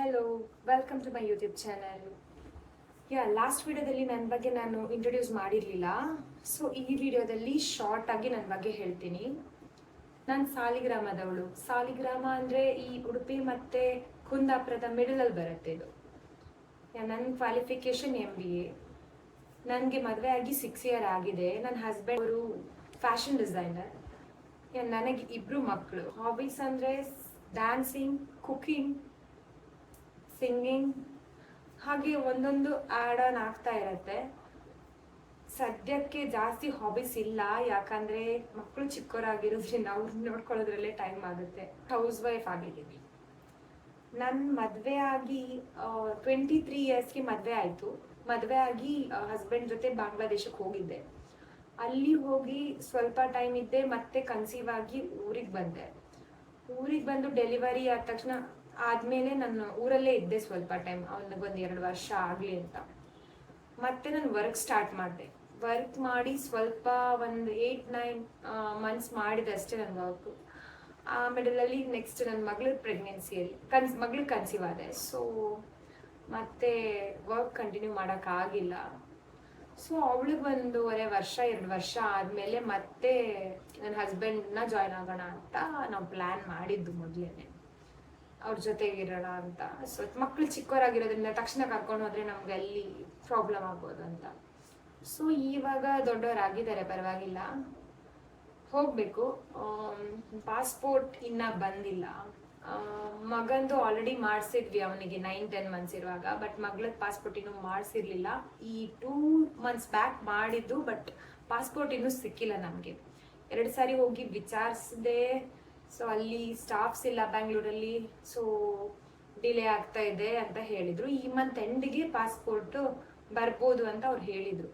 Hello welcome to my YouTube channel yeah last ವಿಡಿಯೋದಲ್ಲಿ ನನ್ನ ಬಗ್ಗೆ ನಾನು ಇಂಟ್ರೊಡ್ಯೂಸ್ ಮಾಡಿರಲಿಲ್ಲ. ಸೊ ಈ ವಿಡಿಯೋದಲ್ಲಿ ಶಾರ್ಟ್ ಆಗಿ ನನ್ನ ಬಗ್ಗೆ ಹೇಳ್ತೀನಿ. ನಾನು ಸಾಲಿಗ್ರಾಮದವಳು. ಸಾಲಿಗ್ರಾಮ ಅಂದರೆ ಈ ಉಡುಪಿ ಮತ್ತು ಕುಂದಾಪುರದ ಮಿಡಲಲ್ಲಿ ಬರುತ್ತೆ ಇದು. ಯಾ ನನ್ನ ಕ್ವಾಲಿಫಿಕೇಶನ್ ಎಂ ಬಿ ಎ ನನಗೆ ಮದುವೆ ಆಗಿ ಸಿಕ್ಸ್ ಇಯರ್ ಆಗಿದೆ. ನನ್ನ ಹಸ್ಬೆಂಡ್ ಅವರು ಫ್ಯಾಷನ್ ಡಿಸೈನರ್ ಯಾ ನನಗೆ ಇಬ್ಬರು ಮಕ್ಕಳು ಹಾಬೀಸ್ ಅಂದರೆ ಡ್ಯಾನ್ಸಿಂಗ್ ಕುಕಿಂಗ್ ಸಿಂಗಿಂಗ್ ಹಾಗೆ ಒಂದೊಂದು ಆ್ಯಡ್ ಆನ್ ಆಗ್ತಾ ಇರತ್ತೆ. ಸದ್ಯಕ್ಕೆ ಜಾಸ್ತಿ ಹಾಬೀಸ್ ಇಲ್ಲ, ಯಾಕಂದ್ರೆ ಮಕ್ಕಳು ಚಿಕ್ಕವರಾಗಿರೋದ್ರಿಂದ ಅವ್ರನ್ನ ನೋಡ್ಕೊಳ್ಳೋದ್ರಲ್ಲೇ ಟೈಮ್ ಆಗುತ್ತೆ. ಹೌಸ್ ವೈಫ್ ಆಗಿದ್ದೀವಿ. ನನ್ನ ಮದುವೆ ಆಗಿ ಟ್ವೆಂಟಿ ತ್ರೀ ಇಯರ್ಸ್ಗೆ ಮದುವೆ ಆಯಿತು. ಮದುವೆ ಆಗಿ ಹಸ್ಬೆಂಡ್ ಜೊತೆ ಬಾಂಗ್ಲಾದೇಶಕ್ಕೆ ಹೋಗಿದ್ದೆ. ಅಲ್ಲಿ ಹೋಗಿ ಸ್ವಲ್ಪ ಟೈಮ್ ಇದ್ದೆ, ಮತ್ತೆ ಕನ್ಸೀವ್ ಆಗಿ ಊರಿಗೆ ಬಂದೆ. ಊರಿಗೆ ಬಂದು ಡೆಲಿವರಿ ಆದ ತಕ್ಷಣ ಆದಮೇಲೆ ನಾನು ಊರಲ್ಲೇ ಇದ್ದೆ ಸ್ವಲ್ಪ ಟೈಮ್ ಒಂದು ಎರಡು ವರ್ಷ ಆಗಲಿ ಅಂತ. ಮತ್ತೆ ನಾನು ವರ್ಕ್ ಸ್ಟಾರ್ಟ್ ಮಾಡಿದೆ. ವರ್ಕ್ ಮಾಡಿ ಸ್ವಲ್ಪ ಒಂದು ಏಯ್ಟ್ ನೈನ್ ಮಂತ್ಸ್ ಮಾಡಿದೆ ಅಷ್ಟೇ ನನ್ನ ವರ್ಕು ಆ ಮಿಡಲಲ್ಲಿ ನೆಕ್ಸ್ಟ್ ನನ್ನ ಮಗಳ ಪ್ರೆಗ್ನೆನ್ಸಿಯಲ್ಲಿ ಕನ್ಸ್, ಮಗಳು ಕನ್ಸೀವ್ ಆದೆ. ಸೊ ಮತ್ತೆ ವರ್ಕ್ ಕಂಟಿನ್ಯೂ ಮಾಡೋಕ್ಕಾಗಿಲ್ಲ ಸೊ ಅವಳಿಗೆ ಒಂದೂವರೆ ವರ್ಷ, ಎರಡು ವರ್ಷ ಆದಮೇಲೆ ಮತ್ತೆ ನನ್ನ ಹಸ್ಬೆಂಡ್ನ ಜಾಯ್ನ್ ಆಗೋಣ ಅಂತ ನಾವು ಪ್ಲ್ಯಾನ್ ಮಾಡಿದ್ದು ಮೊದಲೇ ಅವ್ರ ಜೊತೆಗೆ ಇರೋಣ ಅಂತ. ಸೊ ಮಕ್ಕಳು ಚಿಕ್ಕವರಾಗಿರೋದ್ರಿಂದ ತಕ್ಷಣ ಕರ್ಕೊಂಡು ಹೋದ್ರೆ ನಮ್ಗೆ ಅಲ್ಲಿ ಪ್ರಾಬ್ಲಮ್ ಆಗ್ಬೋದು ಅಂತ. ಸೊ ಇವಾಗ ದೊಡ್ಡವರಾಗಿದ್ದಾರೆ, ಪರವಾಗಿಲ್ಲ. ಹೋಗಬೇಕು. ಪಾಸ್ಪೋರ್ಟ್ ಇನ್ನ ಬಂದಿಲ್ಲ. ಮಗಂದು ಆಲ್ರೆಡಿ ಮಾಡಿಸಿದ್ವಿ ಅವನಿಗೆ ನೈನ್ ಟೆನ್ ಮಂತ್ಸ್ ಇರುವಾಗ ಬಟ್ ಮಗಳದ್ ಪಾಸ್ಪೋರ್ಟ್ ಇನ್ನೂ ಮಾಡಿಸಿರ್ಲಿಲ್ಲ. ಈ ಟೂ ಮಂತ್ಸ್ ಬ್ಯಾಕ್ ಮಾಡಿದ್ದು ಬಟ್ ಪಾಸ್ಪೋರ್ಟ್ ಇನ್ನೂ ಸಿಕ್ಕಿಲ್ಲ ನಮಗೆ. ಎರಡು ಸಾರಿ ಹೋಗಿ ವಿಚಾರಿಸಿದೆ ಸೊ ಅಲ್ಲಿ ಸ್ಟಾಫ್ಸ್ ಇಲ್ಲ ಬ್ಯಾಂಗ್ಳೂರಲ್ಲಿ ಸೊ ಡಿಲೇ ಆಗ್ತಾ ಇದೆ ಅಂತ ಹೇಳಿದ್ರು. ಈ ಮಂತ್ ಎಂಡಿಗೆ ಪಾಸ್ಪೋರ್ಟು ಬರ್ಬೋದು ಅಂತ ಅವ್ರು ಹೇಳಿದ್ರು.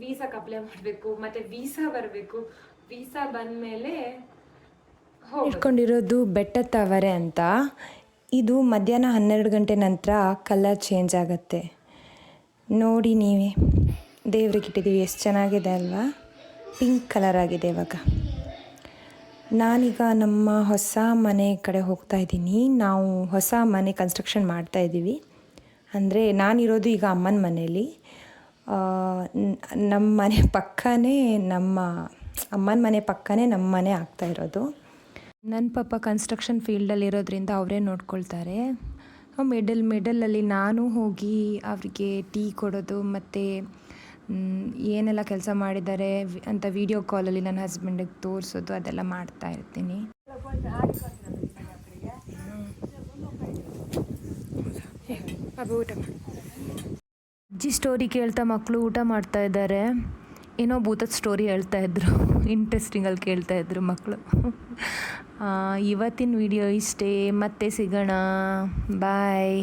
ವೀಸಾಕ್ಕೆ ಅಪ್ಲೈ ಮಾಡಬೇಕು, ಮತ್ತೆ ವೀಸಾ ಬರಬೇಕು. ವೀಸಾ ಬಂದಮೇಲೆ ಮೇಲೆ ಇಟ್ಕೊಂಡಿರೋದು ಬೆಟ್ಟ ತವರೆ ಅಂತ. ಇದು ಮಧ್ಯಾಹ್ನ ಹನ್ನೆರಡು ಗಂಟೆ ನಂತರ ಕಲರ್ ಚೇಂಜ್ ಆಗುತ್ತೆ. ನೋಡಿ ನೀವೇ. ದೇವ್ರಿಗೆ ಇಟ್ಟಿದ್ದೀವಿ. ಎಷ್ಟು ಚೆನ್ನಾಗಿದೆ ಅಲ್ವಾ? ಪಿಂಕ್ ಕಲರ್ ಆಗಿದೆ ಇವಾಗ. ನಾನೀಗ ನಮ್ಮ ಹೊಸ ಮನೆ ಕಡೆ ಹೋಗ್ತಾ ಇದ್ದೀನಿ. ನಾವು ಹೊಸ ಮನೆ ಕನ್ಸ್ಟ್ರಕ್ಷನ್ ಮಾಡ್ತಾ ಇದ್ದೀವಿ. ಅಂದರೆ ನಾನಿರೋದು ಈಗ ಅಮ್ಮನ ಮನೆಯಲ್ಲಿ. ನಮ್ಮ ಮನೆ ಪಕ್ಕನೇ ನಮ್ಮ, ಅಮ್ಮನ ಮನೆ ಪಕ್ಕನೇ ನಮ್ಮ ಮನೆ ಆಗ್ತಾ ಇರೋದು. ನನ್ನ ಪಾಪ ಕನ್ಸ್ಟ್ರಕ್ಷನ್ ಫೀಲ್ಡಲ್ಲಿರೋದ್ರಿಂದ ಅವರೇ ನೋಡ್ಕೊಳ್ತಾರೆ. ಮಿಡಲ್ ಮಿಡಲಲ್ಲಿ ನಾನು ಹೋಗಿ ಅವರಿಗೆ ಟೀ ಕೊಡೋದು ಮತ್ತು ಏನೆಲ್ಲ ಕೆಲಸ ಮಾಡಿದ್ದಾರೆ ಅಂತ ವಿಡಿಯೋ ಕಾಲಲ್ಲಿ ನನ್ನ ಹಸ್ಬೆಂಡಿಗೆ ತೋರಿಸೋದು, ಅದೆಲ್ಲ ಮಾಡ್ತಾ ಇರ್ತೀನಿ. ಅಜ್ಜಿ ಸ್ಟೋರಿ ಕೇಳ್ತಾ ಮಕ್ಕಳು ಊಟ ಮಾಡ್ತಾ ಇದ್ದಾರೆ. ಏನೋ ಭೂತದ ಸ್ಟೋರಿ ಹೇಳ್ತಾ ಇದ್ರು. ಇಂಟ್ರೆಸ್ಟಿಂಗಲ್ಲಿ ಕೇಳ್ತಾ ಇದ್ರು ಮಕ್ಕಳು ಇವತ್ತಿನ ವಿಡಿಯೋ ಇಷ್ಟೇ. ಮತ್ತೆ ಸಿಗೋಣ. ಬಾಯ್